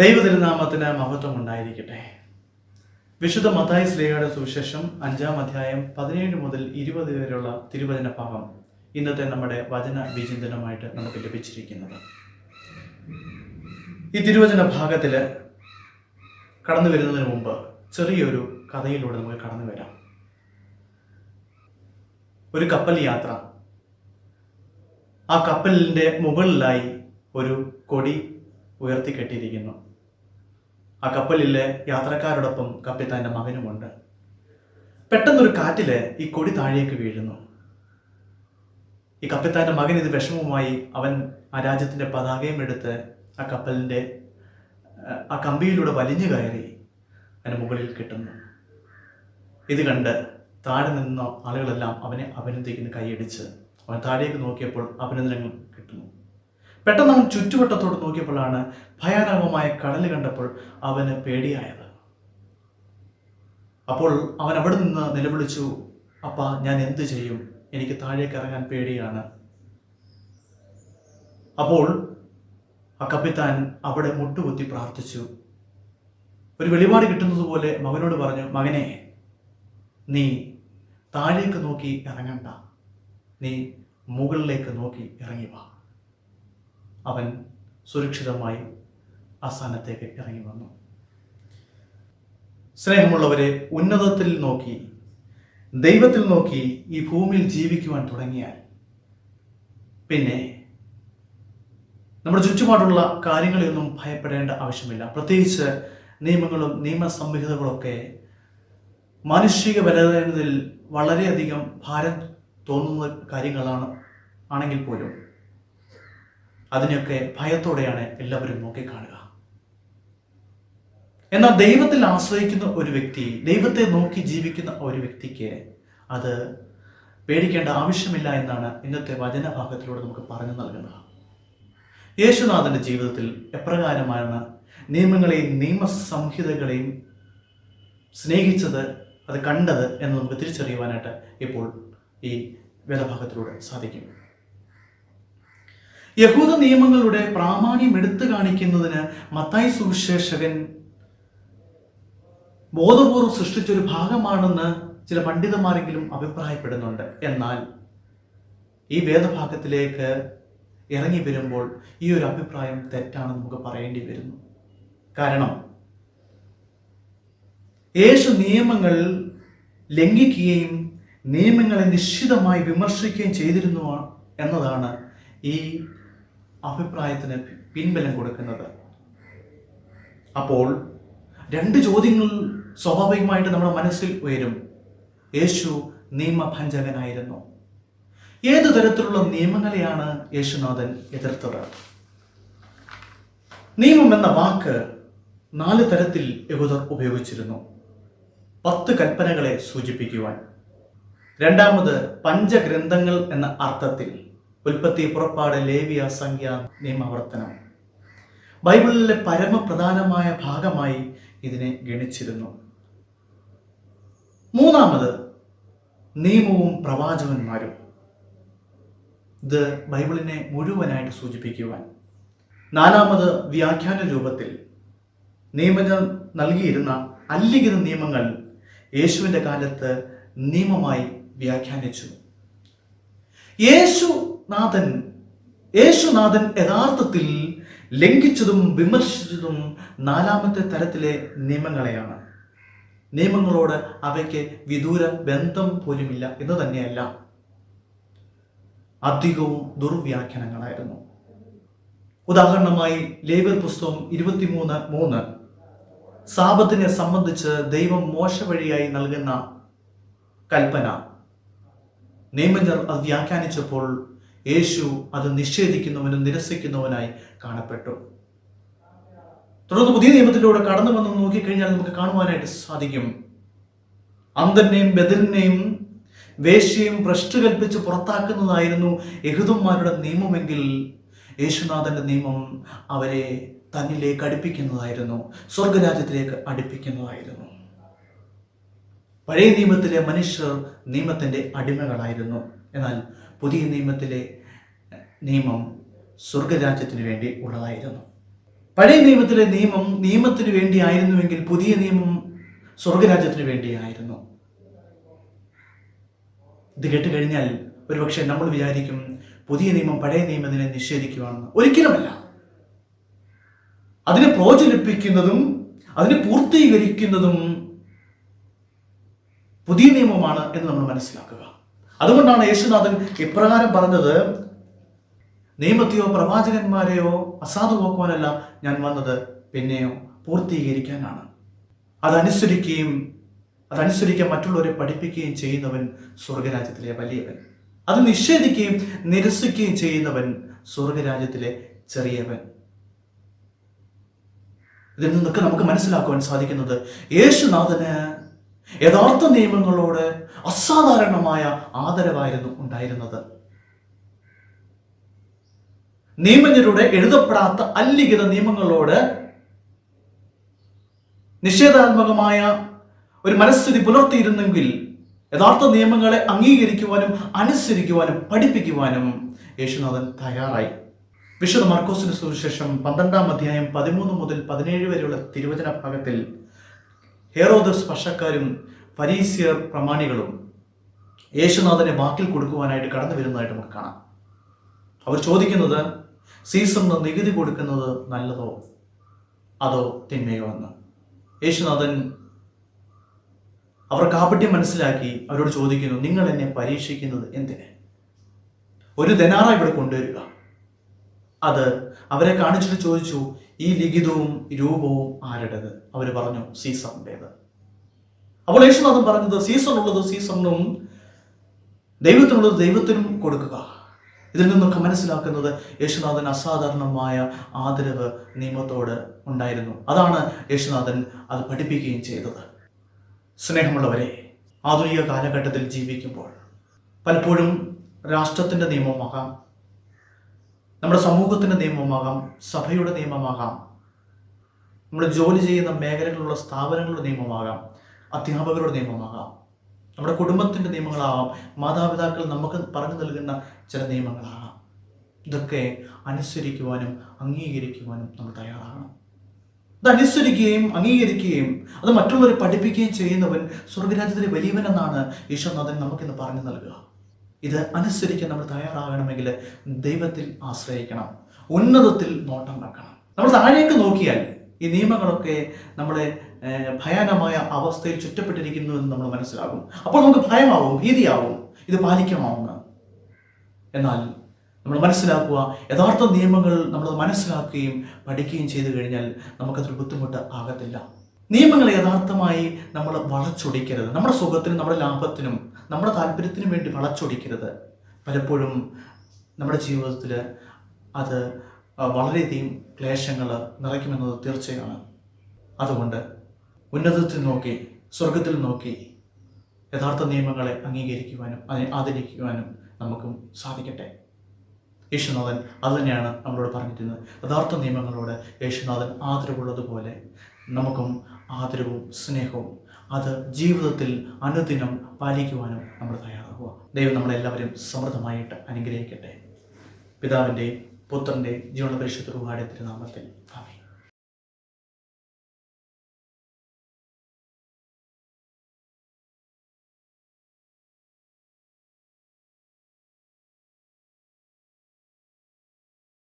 ദൈവതിരുനാമത്തിന് മഹത്വം ഉണ്ടായിരിക്കട്ടെ വിശുദ്ധ മത്തായി സ്ത്രീകളുടെ സുവിശേഷം അഞ്ചാം അധ്യായം പതിനേഴ് മുതൽ ഇരുപത് വരെയുള്ള തിരുവചന ഭാഗം ഇന്നത്തെ നമ്മുടെ വചന വിചിന്തനമായിട്ട് നമുക്ക് ലഭിച്ചിരിക്കുന്നത്. ഈ തിരുവചന ഭാഗത്തിൽ കടന്നു വരുന്നതിന് മുമ്പ് ചെറിയൊരു കഥയിലൂടെ നമുക്ക് കടന്നു വരാം. ഒരു കപ്പൽ യാത്ര. ആ കപ്പലിന്റെ മുകളിലായി ഒരു കൊടി ഉയർത്തിക്കെട്ടിയിരിക്കുന്നു ആ കപ്പലിലെ യാത്രക്കാരോടൊപ്പം കപ്പിത്താന്റെ മകനുമുണ്ട്. പെട്ടെന്നൊരു കാറ്റിൽ ഈ കൊടി താഴേക്ക് വീഴുന്നു. ഈ കപ്പിത്താന്റെ മകൻ ഇത് വിഷമവുമായി അവൻ ആ രാജ്യത്തിന്റെ പതാകയും എടുത്ത് ആ കപ്പലിന്റെ ആ കമ്പിയിലൂടെ വലിഞ്ഞു കയറി അതിന് മുകളിൽ കിട്ടുന്നു. ഇത് കണ്ട് താഴെ നിന്ന ആളുകളെല്ലാം അവനെ അഭിനന്ദിക്കുന്ന കൈയടിച്ച്. അവൻ താഴേക്ക് നോക്കിയപ്പോൾ അഭിനന്ദനങ്ങൾ കിട്ടുന്നു. പെട്ടെന്ന് അവൻ ചുറ്റുവട്ടത്തോട് നോക്കിയപ്പോഴാണ് ഭയാനകമായ കടൽ കണ്ടപ്പോൾ അവന് പേടിയായത്. അപ്പോൾ അവൻ അവിടെ നിന്ന് നിലവിളിച്ചു അപ്പ ഞാൻ എന്തു ചെയ്യും? എനിക്ക് താഴേക്ക് ഇറങ്ങാൻ പേടിയാണ്. അപ്പോൾ ആ കപ്പിത്താൻ അവിടെ മുട്ടുകുത്തി പ്രാർത്ഥിച്ചു. ഒരു വെളിപാട് കിട്ടുന്നത് പോലെ മകനോട് പറഞ്ഞു മകനെ നീ താഴേക്ക് നോക്കി ഇറങ്ങണ്ട. നീ മുകളിലേക്ക് നോക്കി ഇറങ്ങി വാ. അവൻ സുരക്ഷിതമായി ആ സ്ഥാനത്തേക്ക് ഇറങ്ങി വന്നു. സ്നേഹമുള്ളവരെ ഉന്നതത്തിൽ നോക്കി ദൈവത്തിൽ നോക്കി ഈ ഭൂമിയിൽ ജീവിക്കുവാൻ തുടങ്ങിയാൽ പിന്നെ നമ്മുടെ ചുറ്റുപാടുള്ള കാര്യങ്ങളെയൊന്നും ഭയപ്പെടേണ്ട ആവശ്യമില്ല. പ്രത്യേകിച്ച് നിയമങ്ങളും നിയമസംഹിതകളൊക്കെ മാനുഷിക ബലതയിൽ വളരെയധികം ഭാരം തോന്നുന്ന കാര്യങ്ങളാണ് ആണെങ്കിൽ പോലും. അതിനെയൊക്കെ ഭയത്തോടെയാണ് എല്ലാവരും നോക്കിക്കാണുക. എന്നാൽ ദൈവത്തിൽ ആശ്രയിക്കുന്ന ഒരു വ്യക്തി ദൈവത്തെ നോക്കി ജീവിക്കുന്ന ഒരു വ്യക്തിക്ക് അത് പേടിക്കേണ്ട ആവശ്യമില്ല എന്നാണ് ഇന്നത്തെ വചനഭാഗത്തിലൂടെ നമുക്ക് പറഞ്ഞു നൽകുന്നത്. യേശുനാഥന്റെ ജീവിതത്തിൽ എപ്രകാരമാണ് നിയമങ്ങളെയും നിയമസംഹിതകളെയും സ്നേഹിച്ചത് അത് കണ്ടത് എന്ന് നമുക്ക് തിരിച്ചറിയുവാനായിട്ട് ഇപ്പോൾ ഈ വേദഭാഗത്തിലൂടെ സാധിക്കും. യഹൂദ നിയമങ്ങളുടെ പ്രാമാണ്യം എടുത്തു കാണിക്കുന്നതിന് മത്തായി സുവിശേഷകൻ ബോധപൂർവം സൃഷ്ടിച്ചൊരു ഭാഗമാണെന്ന് ചില പണ്ഡിതന്മാരെങ്കിലും അഭിപ്രായപ്പെടുന്നുണ്ട്. എന്നാൽ ഈ വേദഭാഗത്തിലേക്ക് ഇറങ്ങി വരുമ്പോൾ ഈ ഒരു അഭിപ്രായം തെറ്റാണെന്ന് നമുക്ക് പറയേണ്ടി വരുന്നു. കാരണം യേശു നിയമങ്ങൾ ലംഘിക്കുകയും നിയമങ്ങളെ നിശ്ചിതമായി വിമർശിക്കുകയും ചെയ്തിരുന്നു എന്നതാണ് ഈ അഭിപ്രായത്തിന് പിൻബലം കൊടുക്കുന്നത്. അപ്പോൾ രണ്ട് ചോദ്യങ്ങൾ സ്വാഭാവികമായിട്ട് നമ്മുടെ മനസ്സിൽ ഉയരും. യേശു നിയമഭഞ്ജകനായിരുന്നു ഏതു തരത്തിലുള്ള നിയമങ്ങളെയാണ് യേശുനാഥൻ എതിർത്തത്? നിയമം എന്ന വാക്ക് നാല് തരത്തിൽ യഹൂദർ ഉപയോഗിച്ചിരുന്നു. പത്ത് കൽപ്പനകളെ സൂചിപ്പിക്കുവാൻ. രണ്ടാമത് പഞ്ചഗ്രന്ഥങ്ങൾ എന്ന അർത്ഥത്തിൽ. ഉൽപ്പത്തി പുറപ്പാട് ലേവിയ സംഖ്യ നിയമവർത്തനം. ബൈബിളിലെ പരമപ്രധാനമായ ഭാഗമായി ഇതിനെ ഗണിച്ചിരുന്നു. മൂന്നാമത് നിയമവും പ്രവാചകന്മാരും. ഇത് ബൈബിളിനെ മുഴുവനായിട്ട് സൂചിപ്പിക്കുവാൻ. നാലാമത് വ്യാഖ്യാന രൂപത്തിൽ. നിയമങ്ങൾ നൽകിയിരുന്ന അല്ലിഖിത നിയമങ്ങൾ യേശുവിന്റെ കാലത്ത് നിയമമായി വ്യാഖ്യാനിച്ചു. യേശുനാഥൻ യേശുനാഥൻ യഥാർത്ഥത്തിൽ ലംഘിച്ചതും വിമർശിച്ചതും നാലാമത്തെ തരത്തിലെ നിയമങ്ങളെയാണ്. നിയമങ്ങളോട് അവയ്ക്ക് വിദൂര ബന്ധം പോലുമില്ല എന്ന് തന്നെയല്ല. അധികവും ദുർവ്യാഖ്യാനങ്ങളായിരുന്നു. ഉദാഹരണമായി ലേബർ പുസ്തകം ഇരുപത്തിമൂന്ന് മൂന്ന്. സാപത്തിനെ സംബന്ധിച്ച് ദൈവം മോശ വഴിയായി നൽകുന്ന കൽപ്പന. നിയമജ്ഞർ അത് വ്യാഖ്യാനിച്ചപ്പോൾ യേശു അത് നിഷേധിക്കുന്നവനും നിരസിക്കുന്നവനായി കാണപ്പെട്ടു. തുടർന്ന് പുതിയ നിയമത്തിലൂടെ കടന്നു വന്ന് നോക്കിക്കഴിഞ്ഞാൽ നമുക്ക് കാണുവാനായിട്ട് സാധിക്കും. അന്തനെയും ബദലിനെയും വേശ്യയും ഭ്രഷ്ട് കൽപ്പിച്ച് പുറത്താക്കുന്നതായിരുന്നു യഹൂദന്മാരുടെ നിയമമെങ്കിൽ യേശുനാഥന്റെ നിയമം അവരെ തന്നിലേക്ക് അടുപ്പിക്കുന്നതായിരുന്നു സ്വർഗരാജ്യത്തിലേക്ക് അടുപ്പിക്കുന്നതായിരുന്നു. പഴയ നിയമത്തിലെ മനുഷ്യർ നിയമത്തിന്റെ അടിമകളായിരുന്നു. എന്നാൽ പുതിയ നിയമത്തിലെ നിയമം സ്വർഗരാജ്യത്തിന് വേണ്ടി ഉള്ളതായിരുന്നു. പഴയ നിയമത്തിലെ നിയമം നിയമത്തിന് വേണ്ടിയായിരുന്നുവെങ്കിൽ പുതിയ നിയമം സ്വർഗരാജ്യത്തിന് വേണ്ടിയായിരുന്നു ഇത് കേട്ട് കഴിഞ്ഞാൽ ഒരുപക്ഷെ നമ്മൾ വിചാരിക്കും പുതിയ നിയമം പഴയ നിയമത്തിനെ നിഷേധിക്കുവാണെന്ന്. ഒരിക്കലുമല്ല. അതിനെ പ്രോചരിപ്പിക്കുന്നതും അതിനെ പൂർത്തീകരിക്കുന്നതും പുതിയ നിയമമാണ് എന്ന് നമ്മൾ മനസ്സിലാക്കുക. അതുകൊണ്ടാണ് യേശുനാഥൻ ഇപ്രകാരം പറഞ്ഞത് നിയമത്തെയോ പ്രവാചകന്മാരെയോ അസാധുവാക്കുവാനല്ല ഞാൻ വന്നത് പിന്നെയോ പൂർത്തീകരിക്കാനാണ്. അതനുസരിക്കുകയും അതനുസരിക്കാൻ മറ്റുള്ളവരെ പഠിപ്പിക്കുകയും ചെയ്യുന്നവൻ സ്വർഗരാജ്യത്തിലെ വലിയവൻ. അത് നിഷേധിക്കുകയും നിരസിക്കുകയും ചെയ്യുന്നവൻ സ്വർഗരാജ്യത്തിലെ ചെറിയവൻ. ഇതിൽ നിന്നൊക്കെ നമുക്ക് മനസ്സിലാക്കുവാൻ സാധിക്കുന്നത് യേശുനാഥന് യഥാർത്ഥ നിയമങ്ങളോട് അസാധാരണമായ ആദരവായിരുന്നു ഉണ്ടായിരുന്നത്. നിയമജ്ഞരുടെ എഴുതപ്പെടാത്ത അല്ലിഖിത നിയമങ്ങളോട് നിഷേധാത്മകമായ ഒരു മനസ്ഥിതി പുലർത്തിയിരുന്നെങ്കിൽ യഥാർത്ഥ നിയമങ്ങളെ അംഗീകരിക്കുവാനും അനുസരിക്കുവാനും പഠിപ്പിക്കുവാനും യേശുനാഥൻ തയ്യാറായി. വിശുദ്ധ മാർക്കോസിന് സുവിശേഷം പന്ത്രണ്ടാം അധ്യായം പതിമൂന്ന് മുതൽ പതിനേഴ് വരെയുള്ള തിരുവചന ഭാഗത്തിൽ ഹേറോദസ് പക്ഷക്കാരും പരീസ്യർ പ്രമാണികളും യേശുനാഥനെ വാക്കിൽ കൊടുക്കുവാനായിട്ട് കടന്നു വരുന്നതായിട്ട് നമുക്ക് കാണാം. അവർ ചോദിക്കുന്നത് സീസറിന് നികുതി കൊടുക്കുന്നത് നല്ലതോ? അതോ തിന്മയോ എന്ന്? യേശുനാഥൻ അവർ കാപട്യം മനസ്സിലാക്കി അവരോട് ചോദിക്കുന്നു നിങ്ങൾ എന്നെ പരീക്ഷിക്കുന്നത് എന്തിന്? ഒരു ധനാറ ഇവിടെ കൊണ്ടുവരിക. അത് അവരെ കാണിച്ചിട്ട് ചോദിച്ചു ഈ ലിഖിതവും രൂപവും ആരുടേത് അവർ പറഞ്ഞു സീസറിന്റെത് അപ്പോൾ യേശുനാഥൻ പറഞ്ഞത് സീസറിനുള്ളത് സീസറിനും ദൈവത്തിനുള്ളത് ദൈവത്തിനും കൊടുക്കുക. ഇതിൽ നിന്നൊക്കെ മനസ്സിലാക്കുന്നത് യേശുനാഥൻ അസാധാരണമായ ആദരവ് നിയമത്തോട് ഉണ്ടായിരുന്നു. അതാണ് യേശുനാഥൻ അത് പഠിപ്പിക്കുകയും ചെയ്തത്. സ്നേഹമുള്ളവരെ ആധുനിക കാലഘട്ടത്തിൽ ജീവിക്കുമ്പോൾ പലപ്പോഴും രാഷ്ട്രത്തിന്റെ നിയമമാകാം നമ്മുടെ സമൂഹത്തിന്റെ നിയമമാകാം സഭയുടെ നിയമമാകാം നമ്മൾ ജോലി ചെയ്യുന്ന മേഖലകളിലുള്ള സ്ഥാപനങ്ങളുടെ നിയമമാകാം അധ്യാപകരുടെ നിയമമാകാം നമ്മുടെ കുടുംബത്തിന്റെ നിയമങ്ങളാകാം മാതാപിതാക്കൾ നമുക്ക് പറഞ്ഞു നൽകുന്ന ചില നിയമങ്ങളാകാം. ഇതൊക്കെ അനുസരിക്കുവാനും അംഗീകരിക്കുവാനും നമ്മൾ തയ്യാറാകണം. ഇത് അനുസരിക്കുകയും അംഗീകരിക്കുകയും അത് മറ്റുള്ളവരെ പഠിപ്പിക്കുകയും ചെയ്യുന്നവൻ സ്വർഗരാജ്യത്തിലെ വലിയവനെന്നാണ് ഈശ്വരനാഥൻ നമുക്കിന്ന് പറഞ്ഞു നൽകുക. ഇത് അനുസരിക്കാൻ നമ്മൾ തയ്യാറാകണമെങ്കിൽ ദൈവത്തിൽ ആശ്രയിക്കണം. ഉന്നതത്തിൽ നോട്ടം വെക്കണം. നമ്മൾ താഴേക്ക് നോക്കിയാൽ ഈ നിയമങ്ങളൊക്കെ നമ്മളെ ഭയാനമായ അവസ്ഥയിൽ ചുറ്റപ്പെട്ടിരിക്കുന്നു എന്ന് നമ്മൾ മനസ്സിലാകും. അപ്പോൾ നമുക്ക് ഭയമാവും ഭീതിയാവും. ഇത് പാലിക്കമാവുന്ന എന്നാൽ നമ്മൾ മനസ്സിലാക്കുക യഥാർത്ഥ നിയമങ്ങൾ നമ്മൾ മനസ്സിലാക്കുകയും പഠിക്കുകയും ചെയ്തു കഴിഞ്ഞാൽ നമുക്കതൊരു ബുദ്ധിമുട്ട് ആകത്തില്ല. നിയമങ്ങളെ യഥാർത്ഥമായി നമ്മൾ വളച്ചൊടിക്കരുത്. നമ്മുടെ സുഖത്തിനും നമ്മുടെ ലാഭത്തിനും നമ്മുടെ താല്പര്യത്തിനും വേണ്ടി വളച്ചൊടിക്കരുത്. പലപ്പോഴും നമ്മുടെ ജീവിതത്തിൽ അത് വളരെയധികം ക്ലേശങ്ങൾ നിറയ്ക്കുമെന്നത് തീർച്ചയാണ്. അതുകൊണ്ട് ഉന്നതത്തിൽ നോക്കി സ്വർഗത്തിൽ നോക്കി യഥാർത്ഥ നിയമങ്ങളെ അംഗീകരിക്കുവാനും അതിനെ ആദരിക്കുവാനും നമുക്കും സാധിക്കട്ടെ. യേശുനാഥൻ അതുതന്നെയാണ് നമ്മളോട് പറഞ്ഞിരുന്നത്. യഥാർത്ഥ നിയമങ്ങളോട് യേശുനാഥൻ ആദരവുള്ളതുപോലെ നമുക്കും ആദരവും സ്നേഹവും. അത് ജീവിതത്തിൽ അനുദിനം പാലിക്കുവാനും നമ്മൾ തയ്യാറാകുക ദൈവം നമ്മളെല്ലാവരും സമൃദ്ധമായിട്ട് അനുഗ്രഹിക്കട്ടെ. പിതാവിന്റെയും പുത്രന്റെയും ജീവന പരിശുദ്ധ നാമത്തിൽ ആമേൻ.